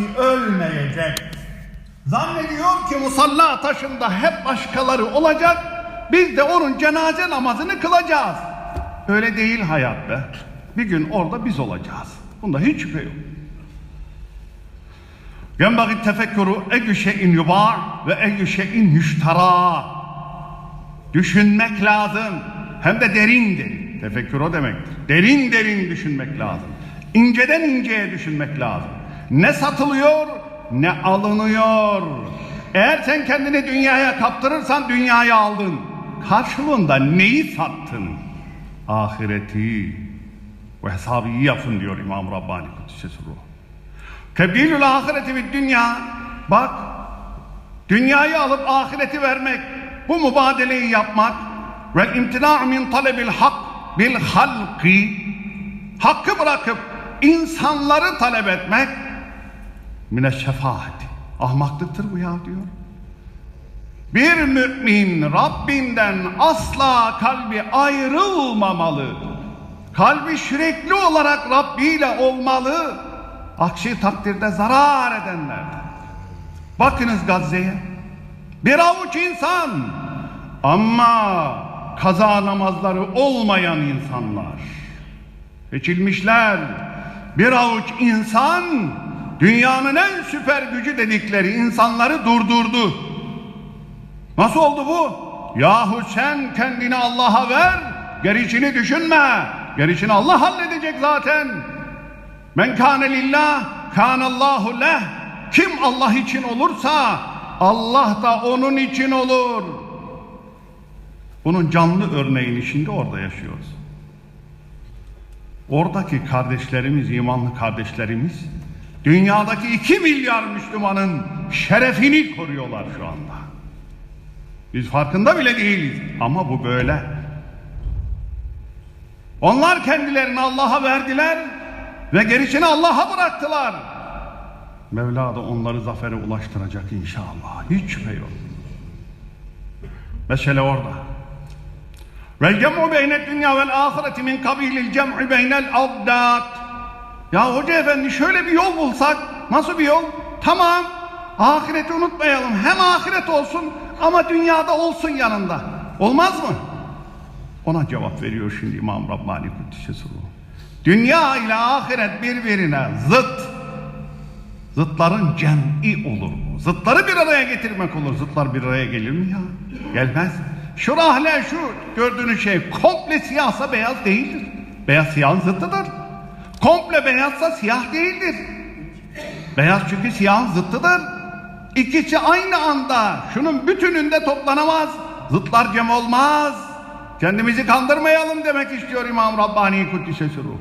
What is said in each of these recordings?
ki ölmeyecek. Zannediyor ki musalla taşında hep başkaları olacak, biz de onun cenaze namazını kılacağız. Öyle değil hayatta. Bir gün orada biz olacağız. Bunda hiç şüphe yok. Yenbagi tefekkürü eyyü şeyin yuba ve eyyü şeyin yüştara. Düşünmek lazım. Hem de derindir. Tefekkür o demektir. Derin derin düşünmek lazım. İnceden inceye düşünmek lazım. Ne satılıyor ne alınıyor. Eğer sen kendini dünyaya kaptırırsan dünyayı aldın. Karşılığında neyi sattın? Ahireti ve hesabı iyi yapın diyor İmam Rabbani Kudüs'e ruh. Tebdilül ahireti bir dünya. Bak dünyayı alıp ahireti vermek, bu mübadeleyi yapmak ve imtina' min talebil hak bil halki hakkı bırakıp insanları talep etmek mine şefaati. Ahmaklıktır bu ya diyor. Bir mümin Rabbinden asla kalbi ayrılmamalı. Kalbi sürekli olarak Rabbi ile olmalı. Aksi takdirde zarar edenlerdir. Bakınız Gazze'ye. Bir avuç insan ama kaza namazları olmayan insanlar. Seçilmişler. Bir avuç insan dünyanın en süper gücü dedikleri insanları durdurdu. Nasıl oldu bu? Yahu sen kendini Allah'a ver, gerisini düşünme. Gerisini Allah halledecek zaten. Men kâne lillah, kânallahu leh. Kim Allah için olursa Allah da onun için olur. Bunun canlı örneğini şimdi orada yaşıyoruz. Oradaki kardeşlerimiz, imanlı kardeşlerimiz dünyadaki iki milyar Müslümanın şerefini koruyorlar şu anda. Biz farkında bile değiliz ama bu böyle. Onlar kendilerini Allah'a verdiler ve gerisini Allah'a bıraktılar. Mevla da onları zafere ulaştıracak inşallah. Hiç şüphe yok. Mesele orada. Vel cem'u beyne dünya vel ahireti min kabilil cem'i beynel abdat. Ya hoca efendi şöyle bir yol bulsak, nasıl bir yol? Tamam, ahireti unutmayalım. Hem ahiret olsun ama dünyada olsun yanında. Olmaz mı? Ona cevap veriyor şimdi İmam Rabbani Kuddisesi Ruhu. Dünya ile ahiret birbirine zıt. Zıtların cem'i olur bu. Zıtları bir araya getirmek olur. Zıtlar bir araya gelir mi ya? Gelmez. Şu rahle şu gördüğünüz şey komple siyahsa beyaz değildir. Beyaz siyahın zıttıdır. Komple beyazsa siyah değildir. Beyaz çünkü siyahın zıttıdır. İkisi aynı anda şunun bütününde toplanamaz. Zıtlar cem olmaz. Kendimizi kandırmayalım demek istiyor İmam Rabbani Kuddisesi Ruhu.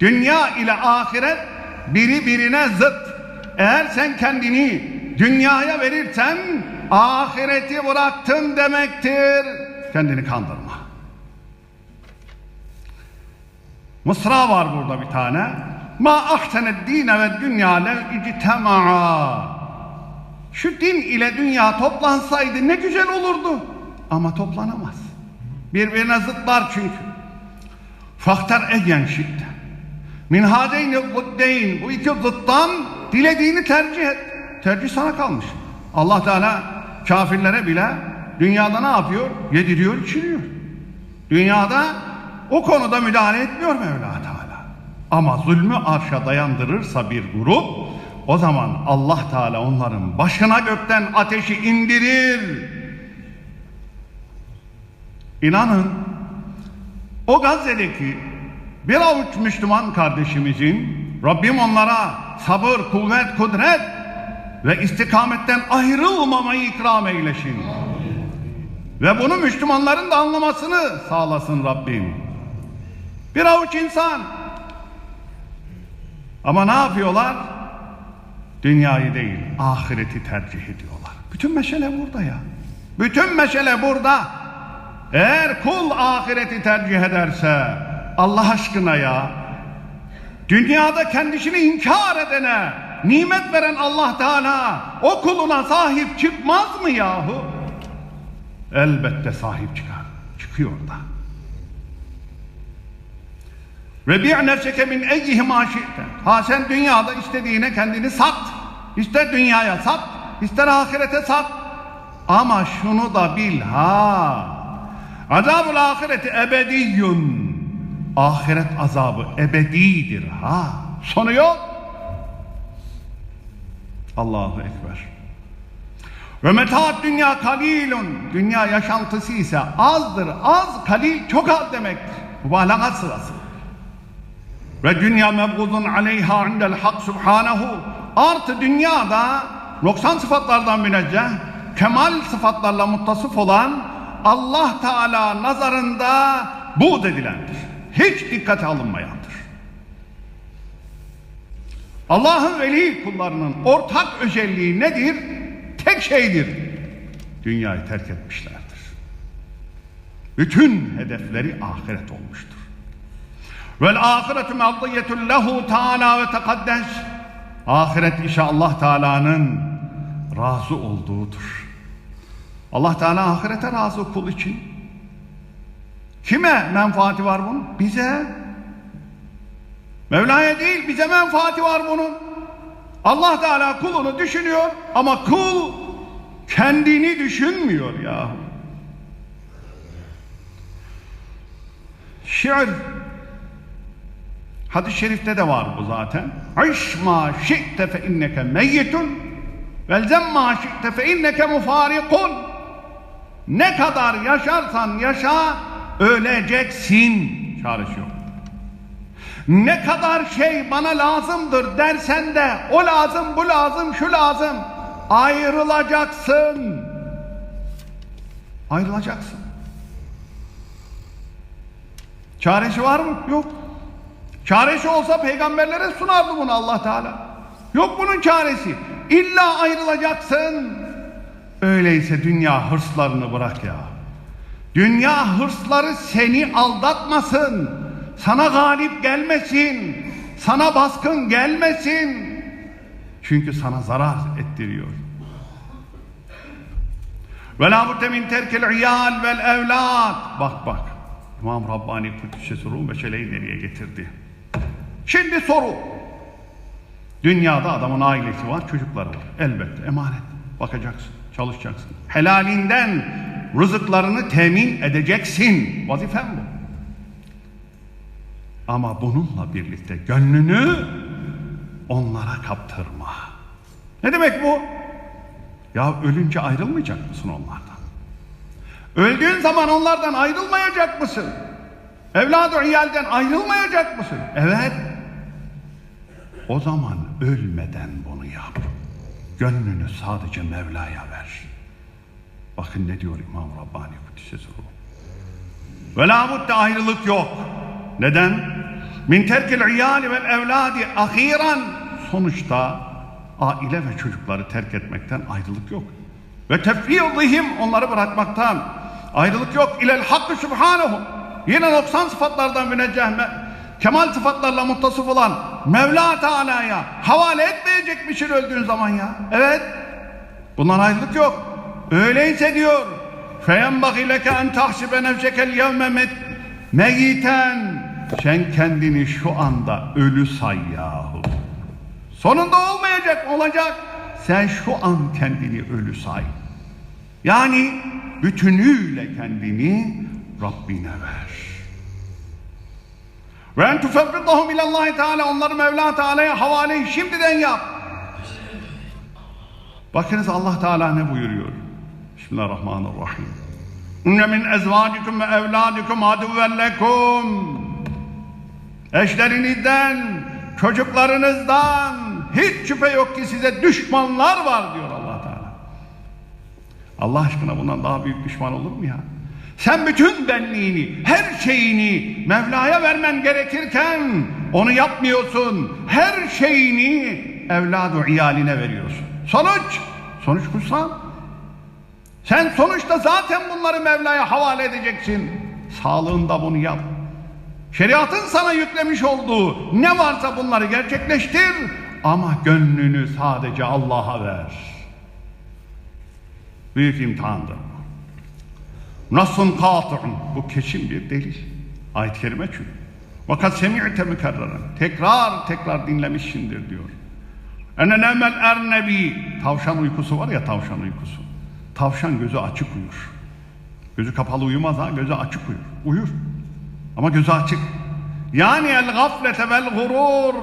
Dünya ile ahiret biri birine zıt. Eğer sen kendini dünyaya verirsen ahireti bıraktın demektir. Kendini kandırma. Mısra var burada bir tane. Ma ahsened dine ve dünya lev ictema'a. Şu din ile dünya toplansaydı ne güzel olurdu. Ama toplanamaz. Birbirine zıtlar çünkü. Faktar egen şiddet. Min hadeyni guddeyn. Bu iki zıttan dilediğini tercih et. Tercih sana kalmış. Allah Teala kafirlere bile dünyada ne yapıyor? Yediriyor, içiriyor. Dünyada o konuda müdahale etmiyor Mevla Teala. Ama zulmü arşa dayandırırsa bir grup o zaman Allah Teala onların başına gökten ateşi indirir. İnanın o Gazze'deki bir avuç Müslüman kardeşimizin Rabbim onlara sabır, kuvvet, kudret ve istikametten ayrılmamayı ikram eylesin. Ve bunu Müslümanların da anlamasını sağlasın Rabbim. Bir avuç insan. Ama ne yapıyorlar? Dünyayı değil, ahireti tercih ediyorlar. Bütün mesele burada ya. Bütün mesele burada. Eğer kul ahireti tercih ederse Allah aşkına ya dünyada kendisini inkar edene nimet veren Allah Teala o kuluna sahip çıkmaz mı yahu? Elbette sahip çıkar. Çıkıyor da. Ve bir nefseke min eyyihi maşi'te. Ha sen dünyada istediğine kendini sat. İster dünyaya sat, ister ahirete sat. Ama şunu da bil ha. Azabul ahireti ebediyyun. Ahiret azabı ebedidir ha. Sonu yok. Allahu Ekber. Ve metaat dünya kalilun. Dünya yaşantısı ise azdır. Az, kalil çok az demektir. Mübalağa sırası. Ve dünya mebgudun aleyha indel hak subhanahu. Artı dünyada 90 sıfatlardan münecceh, kemal sıfatlarla muttasıf olan Allah Teala nazarında buğd edilendir. Hiç dikkate alınmayandır. Allah'ın veli kullarının ortak özelliği nedir? Tek şeydir. Dünyayı terk etmişlerdir. Bütün hedefleri ahiret olmuştur. Vel ahiretu mevdiyetun lehu Teala ve tekaddes. Ahiret işe Allah Teala'nın razı olduğudur. Allah Teala ahirete razı kul için. Kime menfaati var bunun? Bize. Mevla'ya değil bize menfaati var bunun. Allah Teala kulunu düşünüyor ama kul kendini düşünmüyor ya. Şiir Hadis-i şerifte de var bu zaten. İş ma şi'te fe inneke meyyitun velzem ma şi'te fe inneke mufarikun. Ne kadar yaşarsan yaşa öleceksin. Çaresi yok. Ne kadar şey bana lazımdır dersen de o lazım bu lazım şu lazım ayrılacaksın. Ayrılacaksın. Çaresi var mı? Yok. Çaresi olsa peygamberlere sunardı bunu Allah Teala. Yok bunun çaresi. İlla ayrılacaksın. Öyleyse dünya hırslarını bırak ya. Dünya hırsları seni aldatmasın. Sana galip gelmesin. Sana baskın gelmesin. Çünkü sana zarar ettiriyor. Ve la budde min terkel iyal vel evlad. Bak bak. İmam Rabbani Kudüs'e Rum ve Şele'yi nereye getirdi? Şimdi soru. Dünyada adamın ailesi var, çocukları var. Elbette emanet. Bakacaksın, çalışacaksın. Helalinden rızıklarını temin edeceksin. Vazifen bu. Ama bununla birlikte gönlünü onlara kaptırma. Ne demek bu? Ya ölünce ayrılmayacak mısın onlardan? Öldüğün zaman onlardan ayrılmayacak mısın? Evladı iyalden ayrılmayacak mısın? Evet. O zaman ölmeden bunu yap. Gönlünü sadece Mevla'ya ver. Bakın ne diyor İmam Rabbani Kudüs'e. Ve la budde ayrılık yok. Neden? Min terkil iyali vel evladi ahiran. Sonuçta aile ve çocukları terk etmekten ayrılık yok. Ve tefviyadihim onları bırakmaktan ayrılık yok. İlel hakkı subhanahu. Yine 90 sıfatlardan münecceh kemal sıfatlarla muttasıf olan Mevla Teala'ya havale etmeyecekmişsin öldüğün zaman ya. Evet. Bundan ayrılık yok. Öyleyse diyor فَيَنْبَغِ لَكَ اَنْ تَحْسِبَ نَفْسَكَ الْيَوْمَ مَيِّتًا Sen kendini şu anda ölü say yahu. Sonunda olmayacak, olacak. Sen şu an kendini ölü say. Yani bütünüyle kendini Rabbine ver. Ve en tufevvidahum ilallahi teala onları Mevla Teala'ya havale şimdiden yap. Bakınız Allah Teala ne buyuruyor? Bismillahirrahmanirrahim. İnne min ezvacikum ve evladikum aduven lekum. Eşlerinizden, çocuklarınızdan hiç şüphe yok ki size düşmanlar var diyor Allah Teala. Allah aşkına bundan daha büyük düşman olur mu ya? Sen bütün benliğini, her şeyini Mevla'ya vermen gerekirken onu yapmıyorsun. Her şeyini evladı iyaline veriyorsun. Sonuç, sonuç kutsal. Sen sonuçta zaten bunları Mevla'ya havale edeceksin. Sağlığında bunu yap. Şeriatın sana yüklemiş olduğu ne varsa bunları gerçekleştir ama gönlünü sadece Allah'a ver. Büyük imtihandır. Nasın katı'un. Bu kesin bir delil. Ayet-i kerime çünkü. Vakat semi'te mükerreren. Tekrar tekrar dinlemişsindir diyor. Ene nemel ernebi. Tavşan uykusu var ya tavşan uykusu. Tavşan gözü açık uyur. Gözü kapalı uyumaz ha, gözü açık uyur. Uyur. Ama gözü açık. Yani el gaflete vel gurur.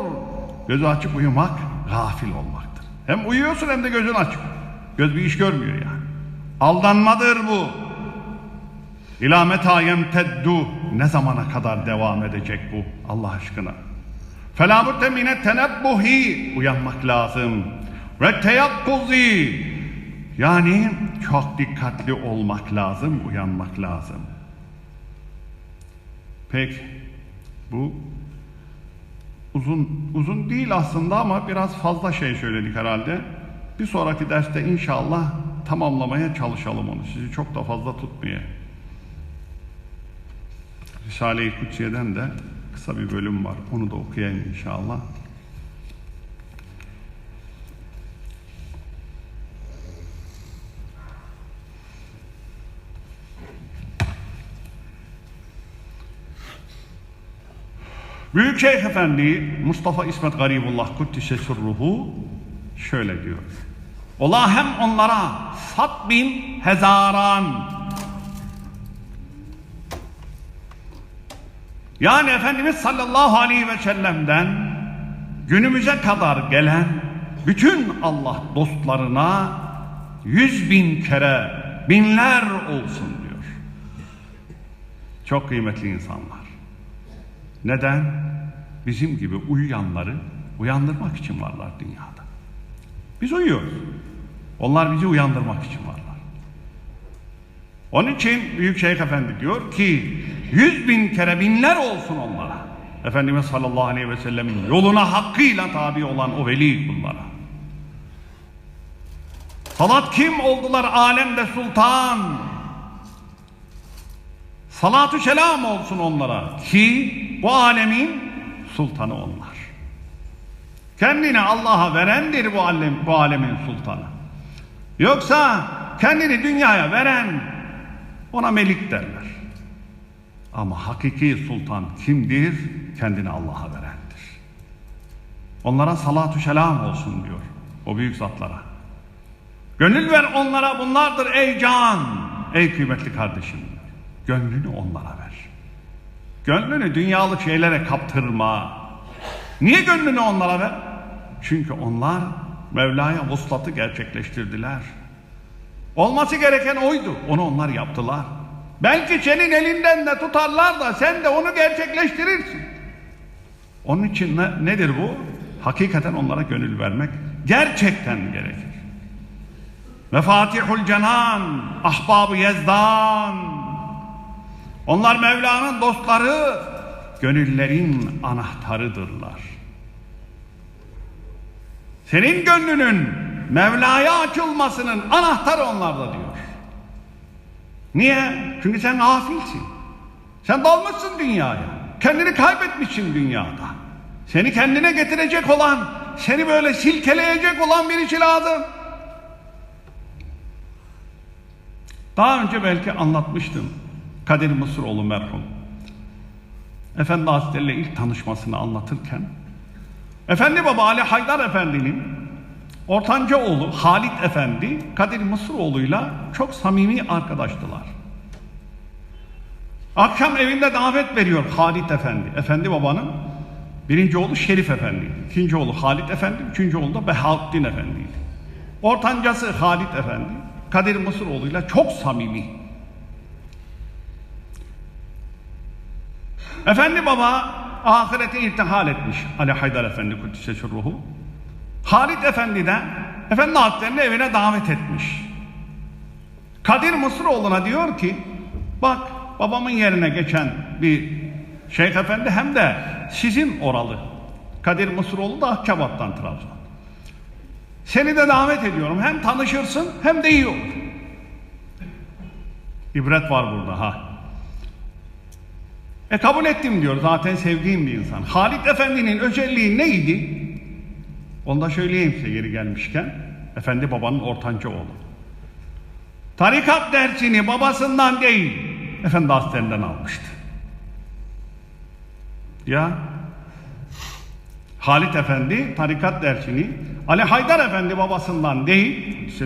Gözü açık uyumak gafil olmaktır. Hem uyuyorsun hem de gözün açık. Göz bir iş görmüyor yani. Aldanmadır bu. İlâ metâ yemteddu ne zamana kadar devam edecek bu Allah aşkına? Felâbütte mine tenebbuhi uyanmak lazım. Ve teyakkuzi yani çok dikkatli olmak lazım, uyanmak lazım. Peki bu uzun uzun değil aslında ama biraz fazla şey söyledik herhalde. Bir sonraki derste inşallah tamamlamaya çalışalım onu. Sizi çok da fazla tutmayayım. Risale-i Kutsiye'den de kısa bir bölüm var. Onu da okuyayım inşallah. Büyük Şeyh Efendi Mustafa İsmet Garibullah Kuddise Sürruhu şöyle diyor. Ola hem onlara sat bin hezaran Yani Efendimiz sallallahu aleyhi ve sellem'den günümüze kadar gelen bütün Allah dostlarına yüz bin kere binler olsun diyor. Çok kıymetli insanlar. Neden? Bizim gibi uyuyanları uyandırmak için varlar dünyada. Biz uyuyoruz. Onlar bizi uyandırmak için varlar. Onun için Büyük Şeyh Efendi diyor ki yüz bin kere binler olsun onlara. Efendimiz sallallahu aleyhi ve sellemin yoluna hakkıyla tabi olan o veli kullara. Salat kim oldular alemde sultan? Salatü selam olsun onlara ki bu alemin sultanı onlar. Kendini Allah'a verendir bu alem, bu alemin sultanı. Yoksa kendini dünyaya veren ona melik derler. Ama hakiki sultan kimdir? Kendini Allah'a verendir. Onlara salatü selam olsun diyor o büyük zatlara. Gönül ver onlara bunlardır ey can, ey kıymetli kardeşim. Gönlünü onlara ver. Gönlünü dünyalık şeylere kaptırma. Niye gönlünü onlara ver? Çünkü onlar Mevla'ya vuslatı gerçekleştirdiler. Olması gereken oydu. Onu onlar yaptılar. Belki senin elinden de tutarlar da sen de onu gerçekleştirirsin. Onun için ne, nedir bu? Hakikaten onlara gönül vermek gerçekten gerekir. Mefatihul Cenan, Ahbab-ı Yezdan. Onlar Mevla'nın dostları, gönüllerin anahtarıdırlar. Senin gönlünün Mevla'ya açılmasının anahtarı onlarda diyor. Niye? Çünkü sen gafilsin. Sen dalmışsın dünyaya. Kendini kaybetmişsin dünyada. Seni kendine getirecek olan, seni böyle silkeleyecek olan birisi lazım. Daha önce belki anlatmıştım. Kadir Mısıroğlu merhum. Efendi Hazretleri ile ilk tanışmasını anlatırken Efendi Baba Ali Haydar Efendi'nin ortanca oğlu Halit Efendi Kadir Mısıroğlu'yla çok samimi arkadaştılar. Akşam evinde davet veriyor Halit Efendi. Efendi Baba'nın birinci oğlu Şerif Efendi, ikinci oğlu Halit Efendi, üçüncü oğlu da Behaddin Efendi'ydi. Ortancası Halit Efendi Kadir Mısıroğlu'yla çok samimi. Efendi Baba ahirete irtihal etmiş Ali Haydar Efendi Kuddise Ruhu. Halit Efendi de Efendi Hazretleri'ni evine davet etmiş. Kadir Mısıroğlu'na diyor ki bak babamın yerine geçen bir Şeyh Efendi hem de sizin oralı. Kadir Mısıroğlu da Akçabat'tan Trabzon. Seni de davet ediyorum. Hem tanışırsın hem de iyi olur. İbret var burada ha. E kabul ettim diyor zaten sevdiğim bir insan. Halit Efendi'nin özelliği neydi? Onu da söyleyeyim size geri gelmişken. Efendi babanın ortanca oğlu. Tarikat dersini babasından değil, Efendi Hazretlerinden almıştı. Ya Halit Efendi tarikat dersini Ali Haydar Efendi babasından değil Kudüs'e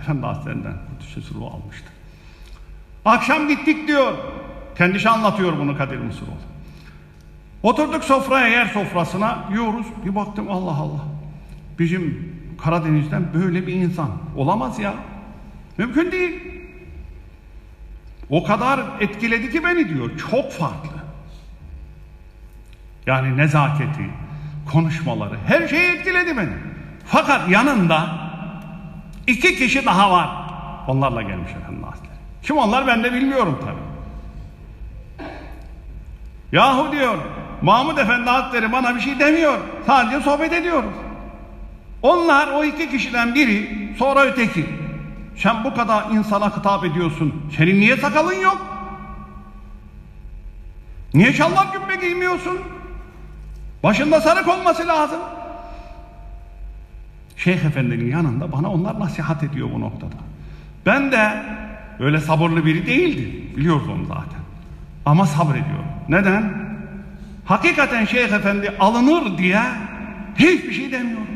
Efendi Hazretlerinden Kudüs'e almıştı. Akşam gittik diyor. Kendisi anlatıyor bunu Kadir Mısıroğlu. Oturduk sofraya yer sofrasına yiyoruz. Bir baktım Allah Allah. Bizim Karadeniz'den böyle bir insan olamaz ya. Mümkün değil. O kadar etkiledi ki beni diyor. Çok farklı. Yani nezaketi, konuşmaları, her şey etkiledi beni. Fakat yanında iki kişi daha var. Onlarla gelmiş efendim Hazretleri. Kim onlar ben de bilmiyorum tabii. Yahu diyor, Mahmud Efendi Hazretleri bana bir şey demiyor. Sadece sohbet ediyoruz. Onlar o iki kişiden biri, sonra öteki. Sen bu kadar insana hitap ediyorsun. Senin niye sakalın yok? Niye şalvar cübbe giymiyorsun? Başında sarık olması lazım. Şeyh Efendi'nin yanında bana onlar nasihat ediyor bu noktada. Ben de öyle sabırlı biri değildi. Biliyoruz onu zaten. Ama sabrediyorum. Neden? Hakikaten Şeyh Efendi alınır diye hiçbir şey demiyorum.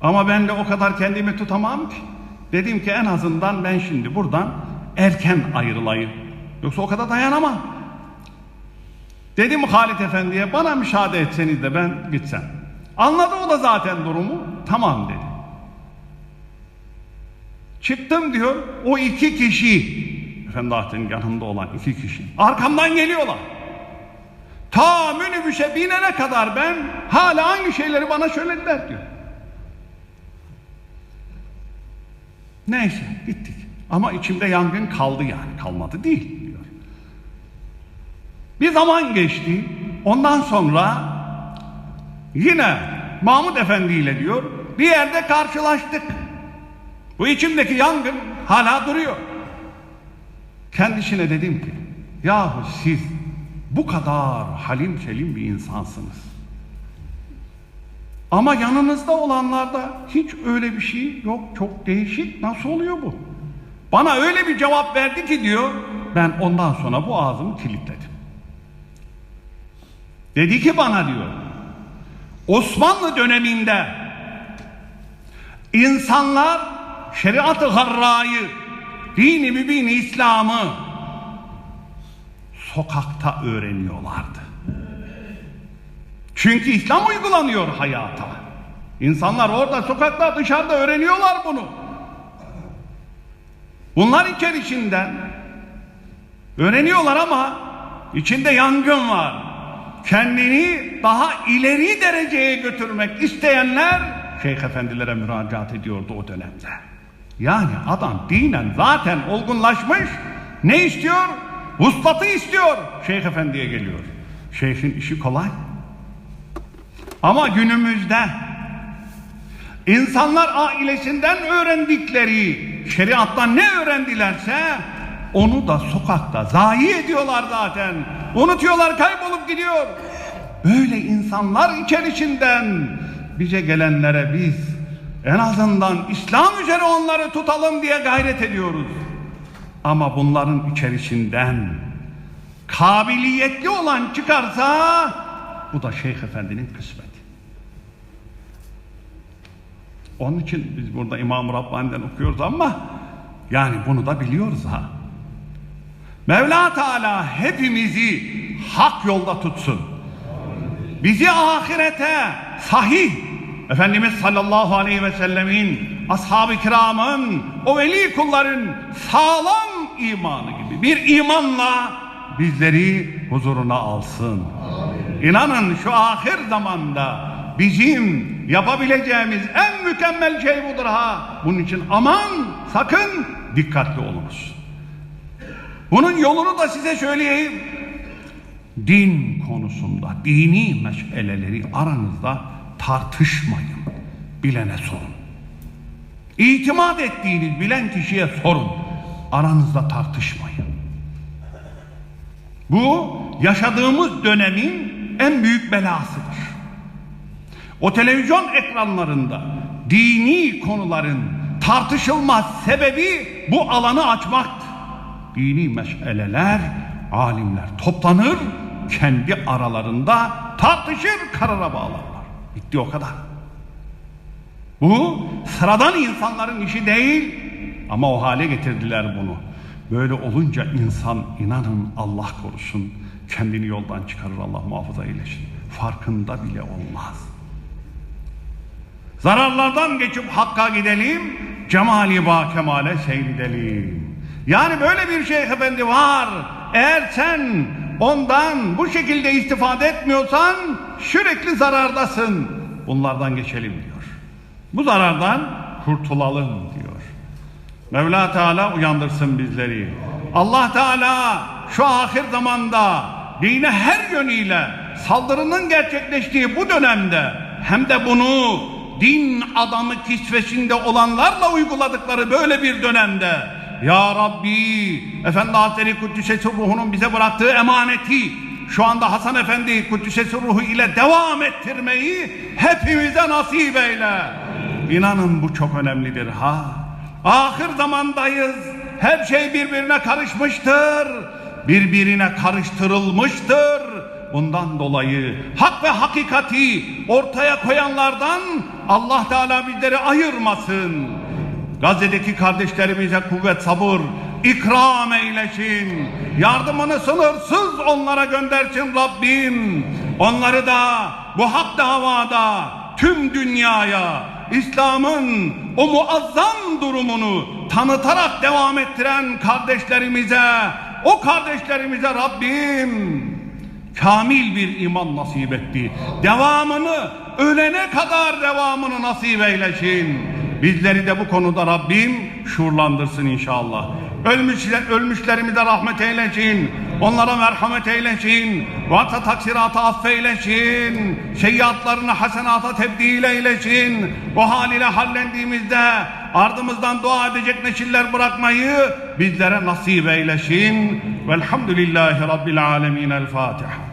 Ama ben de o kadar kendimi tutamam ki. Dedim ki en azından ben şimdi buradan erken ayrılayım. Yoksa o kadar dayanamam. Dedim Halit Efendi'ye bana müsaade etseniz de ben gitsem. Anladı o da zaten durumu. Tamam dedi. Çıktım diyor o iki kişi Efendi Hazretleri'nin yanında olan iki kişi arkamdan geliyorlar. Ta minibüse binene kadar ben hala hangi şeyleri bana söylediler diyor. Neyse gittik. Ama içimde yangın kaldı yani kalmadı değil diyor. Bir zaman geçti. Ondan sonra yine Mahmud Efendi ile diyor bir yerde karşılaştık. Bu içimdeki yangın hala duruyor. Kendisine dedim ki yahu siz bu kadar halim selim bir insansınız. Ama yanınızda olanlarda hiç öyle bir şey yok. Çok değişik. Nasıl oluyor bu? Bana öyle bir cevap verdi ki diyor ben ondan sonra bu ağzımı kilitledim. Dedi ki bana diyor Osmanlı döneminde insanlar şeriat-ı harrayı dini mübini İslam'ı sokakta öğreniyorlardı. Çünkü İslam uygulanıyor hayata. İnsanlar orada sokakta dışarıda öğreniyorlar bunu. Bunlar içerisinden öğreniyorlar ama içinde yangın var. Kendini daha ileri dereceye götürmek isteyenler şeyh efendilere müracaat ediyordu o dönemde. Yani adam dinen zaten olgunlaşmış. Ne istiyor? Vuslatı istiyor. Şeyh efendiye geliyor. Şeyhin işi kolay. Ama günümüzde insanlar ailesinden öğrendikleri şeriattan ne öğrendilerse onu da sokakta zayi ediyorlar zaten. Unutuyorlar, kaybolup gidiyor. Böyle insanlar içerisinden bize gelenlere biz en azından İslam üzere onları tutalım diye gayret ediyoruz. Ama bunların içerisinden kabiliyetli olan çıkarsa bu da Şeyh Efendi'nin kısmeti. Onun için biz burada İmam-ı Rabbani'den okuyoruz ama yani bunu da biliyoruz ha. Mevla Teala hepimizi hak yolda tutsun. Bizi ahirete sahih Efendimiz sallallahu aleyhi ve sellemin ashab-ı kiramın o veli kulların sağlam imanı gibi bir imanla bizleri huzuruna alsın. İnanın şu ahir zamanda bizim yapabileceğimiz en mükemmel şey budur ha. Bunun için aman sakın dikkatli olunuz. Bunun yolunu da size söyleyeyim. Din konusunda dini meseleleri aranızda tartışmayın. Bilene sorun. İtimat ettiğiniz bilen kişiye sorun. Aranızda tartışmayın. Bu yaşadığımız dönemin en büyük belasıdır. O televizyon ekranlarında dini konuların tartışılmaz sebebi bu alanı açmaktır. Dini meseleler alimler toplanır kendi aralarında tartışır karara bağlarlar. Bitti o kadar. Bu sıradan insanların işi değil ama o hale getirdiler bunu. Böyle olunca insan inanın Allah korusun kendini yoldan çıkarır Allah muhafaza eylesin. Farkında bile olmaz. Zararlardan geçip hakka gidelim, cemali ba kemale seyredelim. Yani böyle bir şey efendi var. Eğer sen ondan bu şekilde istifade etmiyorsan sürekli zarardasın. Bunlardan geçelim diyor. Bu zarardan kurtulalım diyor. Mevla Teala uyandırsın bizleri. Allah Teala şu ahir zamanda dine her yönüyle saldırının gerçekleştiği bu dönemde hem de bunu din adamı kisvesinde olanlarla uyguladıkları böyle bir dönemde Ya Rabbi Efendi Hazretleri Kuddüs'e ruhunun bize bıraktığı emaneti şu anda Hasan Efendi Kuddüs'e ruhu ile devam ettirmeyi hepimize nasip eyle. İnanın bu çok önemlidir ha. Ahir zamandayız. Her şey birbirine karışmıştır. Birbirine karıştırılmıştır. Bundan dolayı hak ve hakikati ortaya koyanlardan Allah Teala bizleri ayırmasın. Gazze'deki kardeşlerimize kuvvet sabır ikram eylesin. Yardımını sınırsız onlara göndersin Rabbim. Onları da bu hak davada tüm dünyaya İslam'ın o muazzam durumunu tanıtarak devam ettiren kardeşlerimize, o kardeşlerimize Rabbim kamil bir iman nasip etti. Devamını ölene kadar devamını nasip eylesin. Bizleri de bu konuda Rabbim şuurlandırsın inşallah. Ölmüşler, ölmüşlerimize rahmet eylesin. Onlara merhamet eylesin. Varsa taksiratı affeylesin. Şeyyatlarını hasenata tebdil eylesin. Bu hal ile hallendiğimizde ardımızdan dua edecek nesiller bırakmayı bizlere nasip eylesin. Velhamdülillahi Rabbil alemin. El Fatiha.